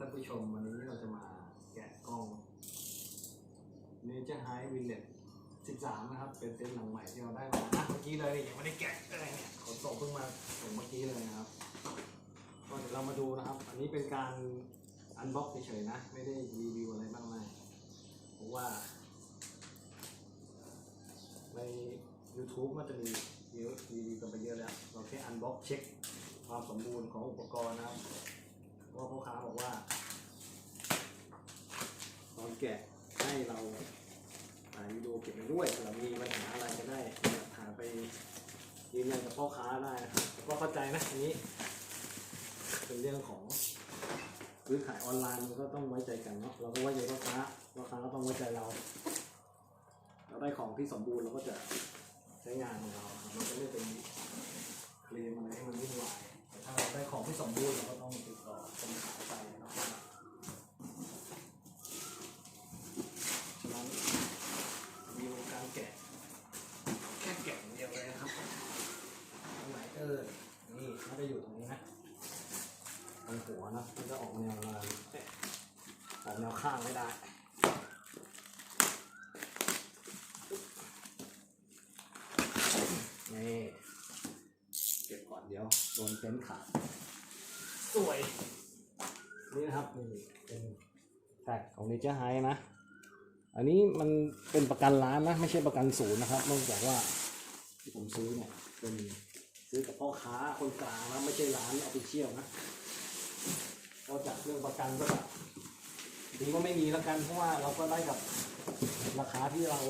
ท่านผู้ชมวันนี้เราจะมาแกะกล้อง Nature High Village 13 นะครับ เป็นเต็นท์หลังใหม่ที่เราได้มาเมื่อกี้เลยยังไม่ได้แกะอะไรเนี่ยขนส่งเพิ่งมาส่งเมื่อกี้เลยนะครับก็เดี๋ยวเรามาดูนะครับ อันนี้เป็นการอันบ็อกเฉยๆนะ ไม่ได้รีวิวอะไรบ้างมายเพราะว่า ใน YouTube มันจะมีเยอะรีวิวกันไปเยอะแล้ว เราแค่อันบ็อกเช็คความสมบูรณ์ของอุปกรณ์นะครับ เพราะว่าพ่อค้าบอกว่า ตอน แกะให้เราถ่ายวิดีโอเก็บไว้ด้วยเผื่อมีปัญหาอะไรจะได้ถ่ายไปยืนยันกับพ่อค้าได้นะครับแต่ก็เข้าใจนะอันนี้ เป็นเรื่องของซื้อขายออนไลน์มันก็ต้องไว้ใจกันเนาะเราก็ไว้ใจพ่อค้าพ่อค้าก็ต้องไว้ใจเรา เราได้ของที่สมบูรณ์เราก็จะใช้งานของเราครับมันจะไม่เป็นเคลมอะไรให้มันวุ่นวายแต่ถ้าเราได้ของที่สมบูรณ์เราก็ต้องติดต่อคนขายไปนะครับฉะนั้นมีการแกะแค่แกะอย่างเดียวเลยนะครับตรงไหนเออนี่มันจะอยู่ตรงนี้นะตรงหัวนะมันจะออกแนวนอนเอ๊ะออกแนว ข้างไม่ได้ นี่ เก็บก่อนเดี๋ยวโดนเต็นท์ขาด สวย นี่นะครับนี่เป็นแท็กของ Nature High นะ อันนี้มันเป็นประกันร้านนะ ไม่ใช่ประกันศูนย์นะครับเนื่องจากว่าที่ผมซื้อเนี่ยเป็นซื้อกับพ่อค้าคนกลางนะ ไม่ใช่ร้านออฟฟิเชียลนะนอกจากเรื่องประกันก็แบบ ดีก็ไม่มีแล้วกันเพราะว่าเราก็ได้กับราคาที่เรา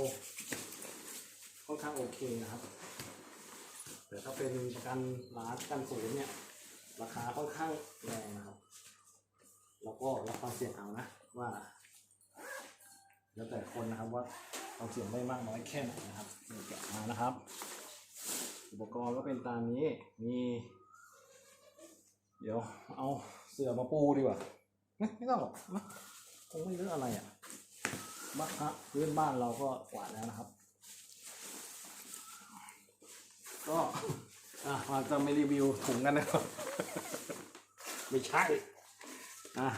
ค่อนข้างโอเคนะครับ แต่ถ้าเป็นประกันร้านประกันศูนย์เนี่ย ราคาค่อนข้างแรงนะครับแล้วก็รับความเสี่ยงเอานะว่า แล้วแต่คนนะครับว่าความเสี่ยงได้มากน้อยแค่ไหนนะครับแกะมานะครับ อุปกรณ์ก็เป็นตามนี้มี เดี๋ยวเอาเสื่อมาปูดีกว่า ไม่ต้องหรอกนะ คงไม่เยอะอะไรอะบ้านพื้นบ้านเราก็กวาดแล้วนะครับ ก็อะมาจะไม่รีวิวถุงกันนะครับ ไม่ใช่อะ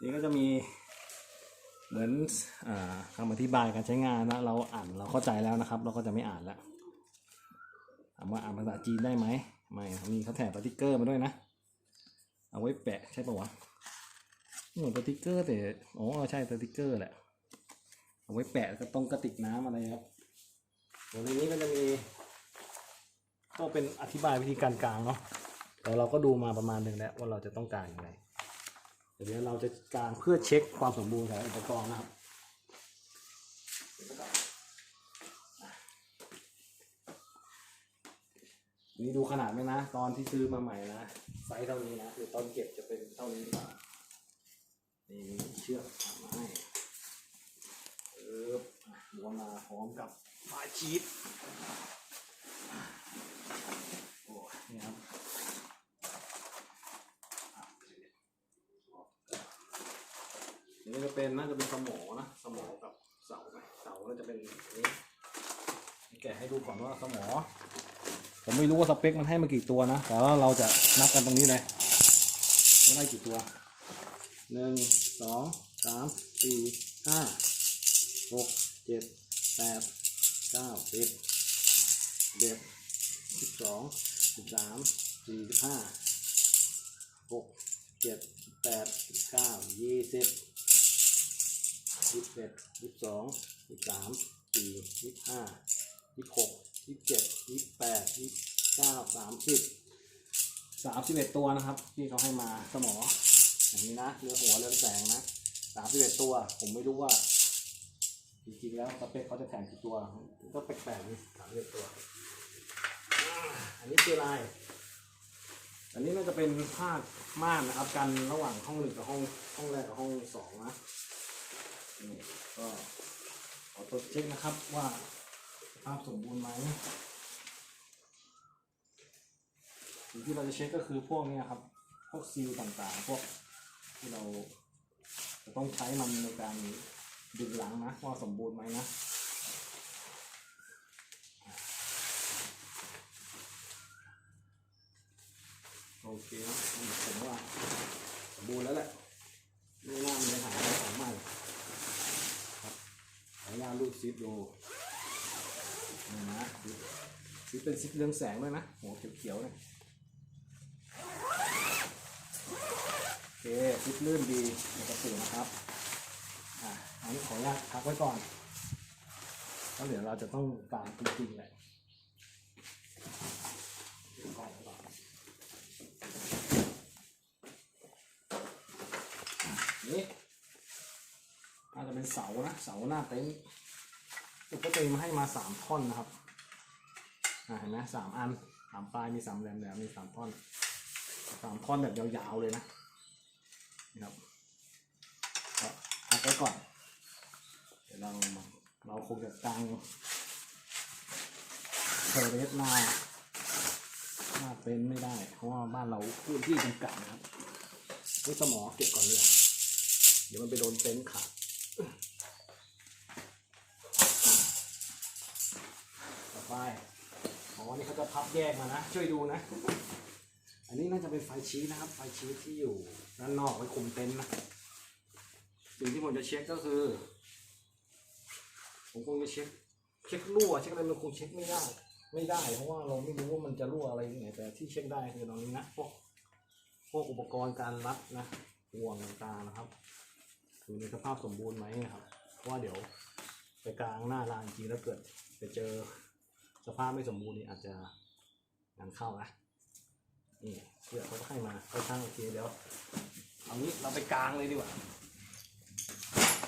นี่ก็จะมีเหมือนอ่าคำอธิบายการใช้งานนะ เราอ่านเราเข้าใจแล้วนะครับ เราก็จะไม่อ่านแล้วถามว่าอ่านภาษาจีนได้ไหมไม่มีเขาแถบสติกเกอร์มาด้วยนะ เอาไว้แปะใช่ปะวะ เหมือนสติกเกอร์แต่อ๋อใช่สติกเกอร์แหละ เอาไว้แปะก็ตรงกระติกน้ำอะไรครับส่วนในนี้ก็จะมีก็เป็นอธิบายวิธีการกลางเนาะแต่เราก็ดูมาประมาณหนึ่งแล้วว่าเราจะต้องการยังไงเดี๋ยวเราจะกลางเพื่อเช็คความสมบูรณ์ของอุปกรณ์นะครับนี่ดูขนาดไหมนะ ตอนที่ซื้อมาใหม่นะไซส์เท่านี้นะคือตอนเก็บจะเป็นเท่านี้ครับ นี่เชือกทำมาให้เออม้วนมาพร้อมกับฝาชีสโอ้นี่ครับนี่จะเป็นน่าจะเป็นสมอนะสมอกับเสาไหมเสาน่าจะเป็นนี้แกะให้ดูก่อนว่าสมอ ผมไม่รู้ว่าสเปคมันให้มากี่ตัวนะ แต่ว่าเราจะนับกันตรงนี้เลยว่ได้กี่ตัว หนึ่งสองสามสี่ห้าหกเจ็ดแปดเก้าสิบเด็ดสิบสองสิบสามสี่สิบห้าหกเจ็ดแปดเก้ายี่สิบยี่สิบเอ็ดยี่สิบสองยี่สิบสามสี่ยี่สิบห้ายี่สิบหกยี่สิบเจ็ดยี่สิบแปดยี่สิบเก้าสามสิบสามสิบเอ็ดตัวนะครับ ที่เขาให้มาสมอ อย่างนี้นะเรือหัวเรือแสงนะสามสิบเอ็ดตัว ผมไม่รู้ว่า จริงๆแล้วสเปคเขาจะแถมกี่ตัว ก็แปลกๆนี่สามสิบเอ็ดตัว อันนี้คือลาย อันนี้น่าจะเป็นผ้าม่านนะครับกันระหว่างห้องหนึ่งกับห้องห้องแรกกับห้องสองนะนี่ก็ขอตรวจเช็คนะครับว่าภาพสมบูรณ์ไหมสิ่งที่เราจะเช็คก็คือพวกนี้ครับ พวกซีลต่างๆ พวก ที่เราจะต้องใช้มันในการดึงหลังนะว่าสมบูรณ์ไหมนะโอเคครับผมว่าสมบูรณ์แล้วแหละนี่น่ามีปัญหาอะไรของมันครับหาย่าตลูกซิปดูนี่นะซิปเป็นซิปเรื่องแสงด้วยนะหัวเขียวๆเนี่ย ซิปลื่นดีปกตินะครับอะอันนี้ขออนุญาตพักไว้ก่อนแล้วเดี๋ยวเราจะต้องกางจริงๆแหละเดี๋ยวก่อนก่อนนี่น่าจะเป็นเสานะเสาหน้าเต็นท์อุปกรณ์มาให้มาสามท่อนนะครับอ่าเห็นไหมสามอันสามปลายมีสามแหลมแหลมมีสามท่อนสามท่อนแบบยาวๆเลยนะ ครับก็พักไว้ก่อน เดี๋ยวเราเราคงจะกางเทเรสหน้าหน้าเต็นไม่ได้ เพราะว่าบ้านเราพื้นที่จำกัดนะครับนี่สมอเก็บก่อนเลยเดี๋ยวมันไปโดนเต็นท์ขาดต่อไปอ๋อนี่เขาจะพับแยกมานะ ช่วยดูนะ อันนี้น่าจะเป็นไฟชี้นะครับ ไฟชี้ที่อยู่ด้านนอกไว้คุมเต็นท์นะสิ่งที่ผมจะเช็คก็คือ ผมคงจะเช็ค เช็ครั่วเช็คอะไรมันคงเช็คไม่ได้ไม่ได้เพราะว่าเราไม่รู้ว่ามันจะรั่วอะไรยังไงแต่ที่เช็คได้คือตรงนี้นะพวกพวกอุปกรณ์การรัดนะห่วงต่างๆนะครับอยู่ในสภาพสมบูรณ์ไหมนะครับเพราะว่าเดี๋ยวไปกลางหน้าลานจริงแล้วเกิดไปเจอสภาพไม่สมบูรณ์นี่อาจจะงานเข้านะ นี่เพื่อเขาก็ให้มาค่อนข้างโอเคเดี๋ยวเอางี้เราไปกลางเลยดีกว่า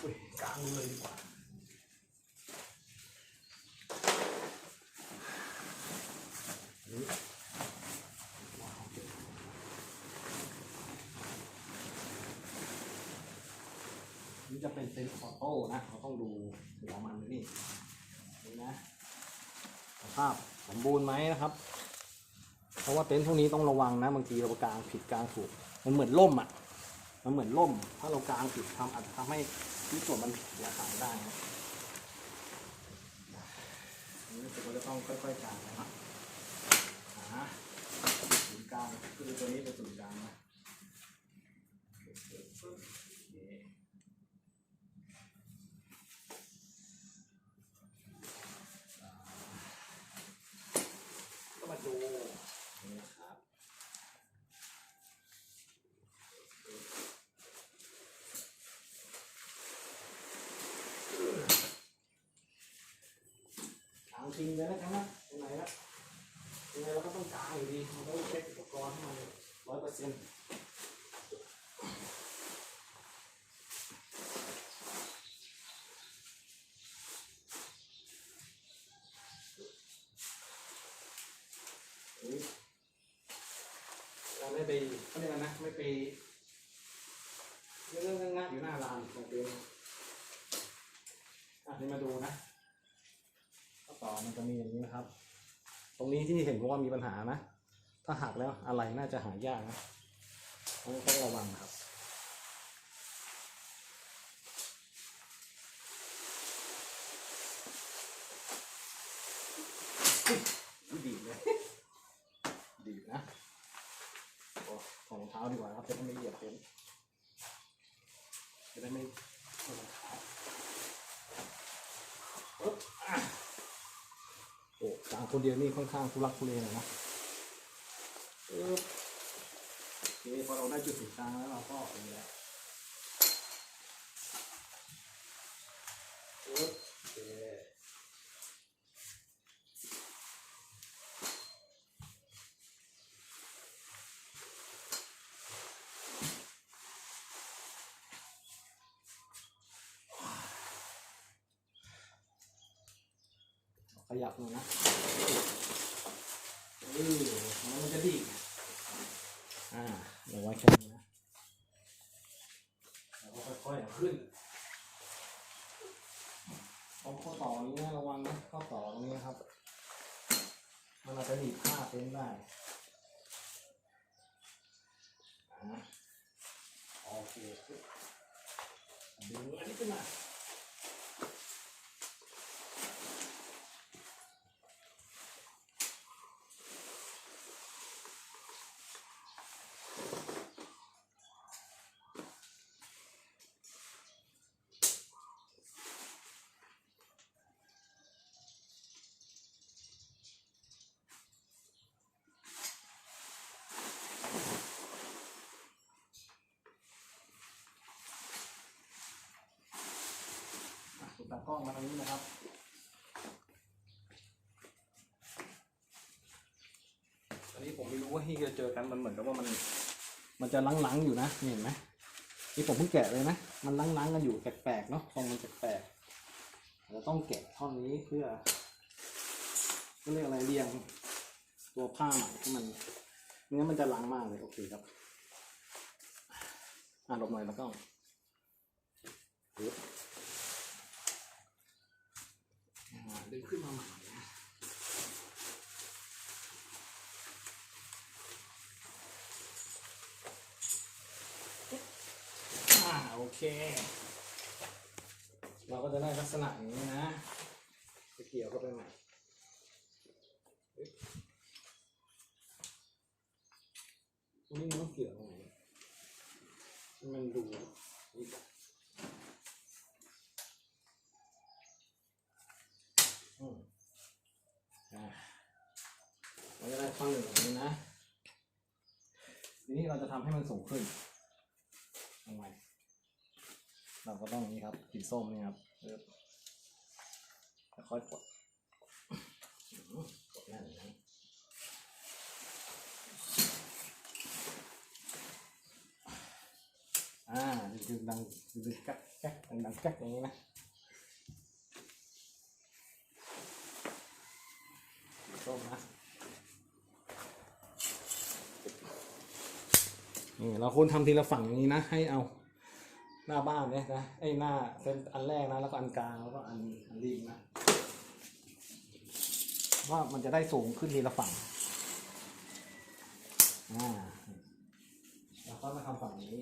อุ้ยกลางเลยดีกว่านี่ว้าวเจ๋งนี่จะเป็นเต็นท์ออโต้นะ เราต้องดูหัวมันนี่นี่นะสภาพสมบูรณ์ไหมนะครับเพ ราะว่าเต็นท์พวกนี้ต้องระวังนะบางทีเรากางผิดกางถูก มันเหมือนล่มอะ มันเหมือนล่ม ถ้าเรากางผิดทำอาจจะทำให้ชิ้นส่วนมันเสียหายได้นะอันนี้ผมก็จะต้องค่อยๆกางนะครับหาศูนย์กลางคือตัวนี้เป็นศูนย์กลางนะโอเคปึ๊บโอเค ก็มาดูนี่นะครับกางจริงเลยนะครับนะยังไหนละยังไงเราก็ต้องกาอยู่ดีเราต้องเช็คอุปกรณ์ให้มันร้อยเปอร์เซ็นต์นี่เราไม่ไปเขาเรียกอะไรนะ ไม่ไปเรื่องเรื่องงานอยู่หน้าร้านของเต็มอะนี่มาดูนะ ก็ต่อ มันจะมีอย่างนี้นะครับ ตรงนี้ที่เห็นว่ามีปัญหานะ ถ้าหักแล้วอะไรน่าจะหายากนะต้องต้องระวังครับดีเลยดีนะโอ้ของรองเท้าดีกว่าครับจะได้ไม่เหยียบเต็นท์จะได้ไม่ชนรองเท้าปึ๊บอะ โอ้กลางคนเดียวนี่ค่อนข้างทุลักทุเลหน่อยนะเออโอเคพอเราได้จุดศูนย์กลางแล้วเราก็อย่างนี้แหละเออโอเคข ยับหน่อยนะเออมันจะดีดอ่าเดี๋ยวไว้แค่นี้นะแล้วก็ค่อยๆเอาขึ้นตรงข้อต่อนี้นะระวังนะข้อต่อตรงนี้นะครับ มันอาจจะหนีบผ้าเต็นท์ได้อ่าโอเคดึงอันนี้ขึ้นมา องมาทางนี้นะครับอันนี้ผมไม่รู้ว่าที่จะเจอกันมันเหมือนกับว่ามัน มันจะลังๆอยู่นะเห็นไหมนี่ผมเพิ่งแกะเลยนะมันลังๆกันอยู่แปลกๆเนาะทรงมันแปลกๆเราต้องแกะท่อนนี้เพื่อก็เรียกอะไรเรียงตัวผ้าใหม่ให้มันงั้นมันจะล้างมากเลยโอเคครับอะหลบหน่อยแล้วก็ปึ๊บอ่า ดึงขึ้นมาใหม่นะโอเค เราก็จะได้ลักษณะอย่างนี้นะจะเกี่ยวก็ไปใหม่ตรงนี้มันต้องเกี่ยวตรงไหนให้มันดูนี่ก่อนอืมอ่าเราจะได้ข้อหนึ่งแบบนี้นะ ทีนี้เราจะ ทำให้มันสูงขึ้นทำไมเราก็ต้องนี่ครับสีส้มนี่ครับเริ่มค่อยๆกดกดแน่นนะอ่าดึงดังดึงกักก๊กดังดังก๊กอย่างนี้นะส้มนะ นี่เราควรทำทีละฝั่งอย่างนี้นะ ให้เอาหน้าบ้านเนี่ยนะไอ้หน้าเส้นอันแรกนะแล้วก็อันกลางแล้วก็อันอันริมนะว่ามันจะได้สูงขึ้นทีละฝั่งอ่าแล้วก็มาทำฝั่งนี้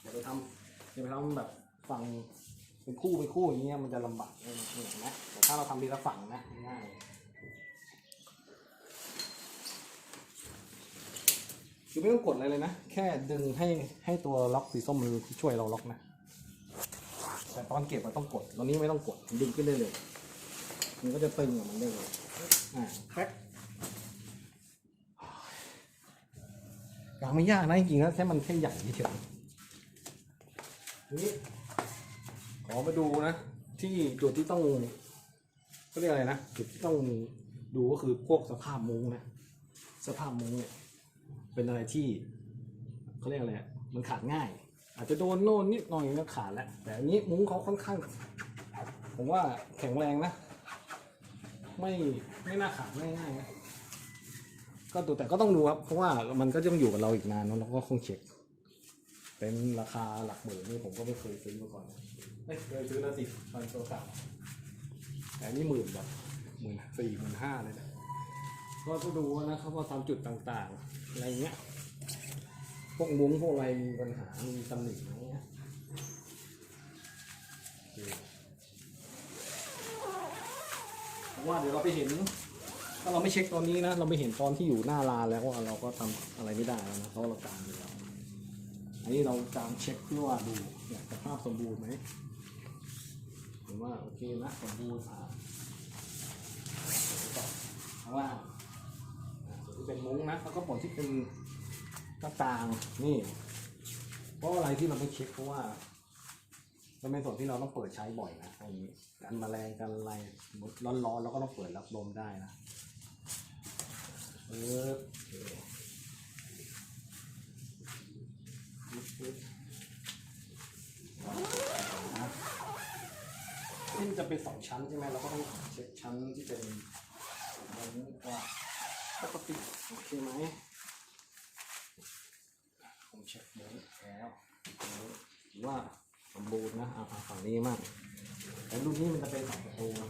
อย่าไปทำอย่าไปทำแบบฝั่งเป็นคู่เป็นคู่อย่างเงี้ยมันจะลำบากเออเห็นไหมแต่ถ้าเราทำทีละฝั่งนะง่าย คือไม่ต้องกดอะไรเลยนะ แค่ดึงให้ให้ตัวล็อกสีส้มมือช่วยเราล็อกนะ แต่ตอนเก็บมันต้องกดตอนนี้ไม่ต้องกด ดึงขึ้นได้เลย มันก็จะตึงกับมันได้เลย อ่าแคร็กกางไม่ยากนะจริงๆแล้วแค่มันแค่ใหญ่เฉยๆทีนี้ขอมาดูนะ ที่จุดที่ต้องเขาเรียกอะไรนะจุดที่ต้องดูก็คือพวกสภาพมุ้งนะ สภาพมุ้งเนี่ย เป็นอะไรที่เขาเรียกอะไรมันขาดง่าย อาจจะโดนโน่นนิดหน่อยก็ขาดแล้วแต่อันนี้มุ้งเขาค่อนข้าง ผมว่าแข็งแรงนะ ไม่ไม่น่าขาดง่ายๆนะก็ดูแต่ก็ต้องดูครับ เพราะว่ามันก็ยังอยู่กับเราอีกนานเนอะเราก็คงเช็คเป็นราคาหลักหมื่นนี่ผมก็ไม่เคยซื้อมาก่อนนะไม่เคยซื้อแล้วสิตอนตัวเก่าแต่อันนี่หมื่นแบบหมื่นสี่หมื่นห้าเลยนะก็ต้องดูนะครับว่าตามจุดต่างๆ อะไรเงี้ย พวกมุ้งพวกอะไรมีปัญหา มีตำหนิไหมเงี้ยว่าเดี๋ยวเราไปเห็น ถ้าเราไม่เช็คตอนนี้นะ เราไม่เห็นตอนที่อยู่หน้าร้านแล้วว่าเราก็ทำอะไรไม่ได้แล้วนะเพราะเรากางอยู่แล้วอันนี้เรากางเช็คเพื่อว่าดูเนี่ยสภาพสมบูรณ์ไหมผมว่าโอเคนะสมบูรณ์อ่าต่อข้างล่าง ที่เป็นมุ้งนะแล้วก็ผลที่เป็นหน้าต่างนี่ เพราะอะไรที่เราไม่เช็คเพราะว่ามันเป็นส่วนที่เราต้องเปิดใช้บ่อยนะไอ้กันแมลงกันอะไรร้อนๆเราก็ต้องเปิดรับลมได้นะเออนะที่จะเป็นสองชั้นใช่ไหมเราก็ต้องเช็คชั้นที่เป็นอันนี้ว่า ปกติโอเคไหมผมเช็คมุ้งแล้วถือว่าสมบูรณ์นะเอาฝั่งนี้มากแต่รุ่นนี้มันจะเป็นสองประตูนะ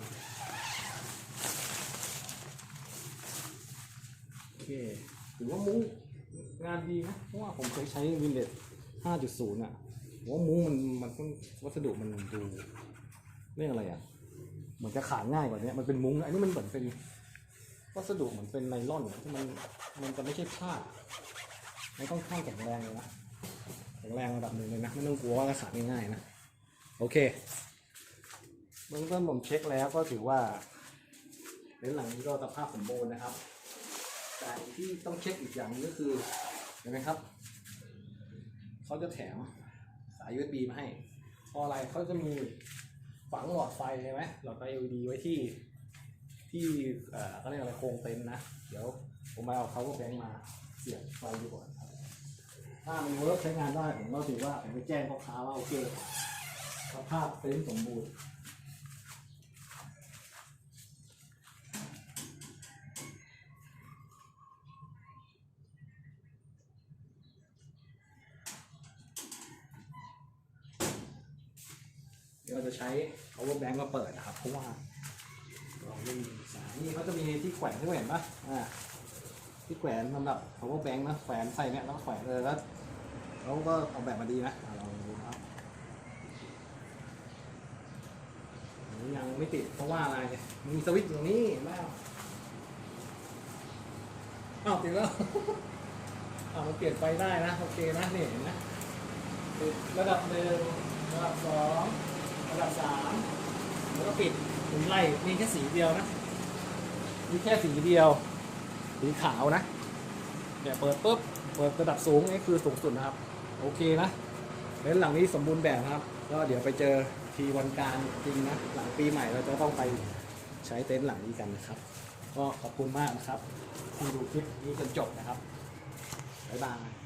โอเคถือว่ามุ้งงานดีนะเพราะว่าผมเคยใช้วินเลส5.0อะผมว่ามุ้งมันมันต้องวัสดุมันดูเรียกอะไรอะ เหมือนจะขาดง่ายกว่านี้มันเป็นมุ้งนะอันนี้มันเหมือนเป็น วัสดุเหมือนเป็นไนล่อนที่มันมันจะไม่ใช่ผ้ามันต้องข้างแข็งแรงเลยนะแข็งแรงระดับหนึ่งเลยนะ ไม่ต้องกลัวว่าจะขาดง่ายๆนะ โอเคเบื้องต้นผมเช็คแล้วก็ถือว่าเต็นท์หลังนี้ก็สภาพสมบูรณ์นะครับ แต่ที่ต้องเช็คอีกอย่างนึงก็คือเห็นไหมครับเขาจะแถมสาย USB มาให้เพราะอะไรเขาจะมีฝังหลอดไฟใช่ไหมหลอดไฟ LED ไว้ที่ ที่เอ่อเขาเรียกอะไรโครงเต็นท์นะ เดี๋ยวผมมาเอา power bank มาเสียบไฟดีกว่าครับถ้ามันเวิร์กใช้งานได้ผมก็ถือว่าผมไปแจ้งพ่อค้าว่าโอเคสภาพเต็นท์สมบูรณ์เดี๋ยวเราจะใช้ power bank มาเปิดนะครับ เพราะว่าเราไม่มี นี่เขาจะมีที่แขวนที่เห็นปะอ่าที่แขวนสำหรับ power bank นะแขวนใส่เนี่ยแล้วแขวนเลยแล้วเขาก็เอาแบบมาดีนะอะลองดูครับยังไม่ติดเพราะว่าอะไรเนี่ยมีสวิตช์อยู่นี่เห็นไหมอ้าวติดแล้วอ้าวมันเปลี่ยนไฟได้นะโอเคนะนี่เห็นไหมติดระดับหนึ่งระดับสองระดับสามแล้วก็ปิดถึงไล่มีแค่สีเดียวนะ มีแค่สีเดียวสีขาวนะเนี่ยเปิดปุ๊บเปิดระดับสูงนี่คือสูงสุดนะครับ โอเคนะเต็นท์หลังนี้สมบูรณ์แบบนะครับ ก็เดี๋ยวไปเจอทีวันการจริงนะหลังปีใหม่เราจะต้องไปใช้เต็นท์หลังนี้กันนะครับ ก็ขอบคุณมากนะครับที่ดูคลิปนี้จนจบนะครับบ๊ายบาย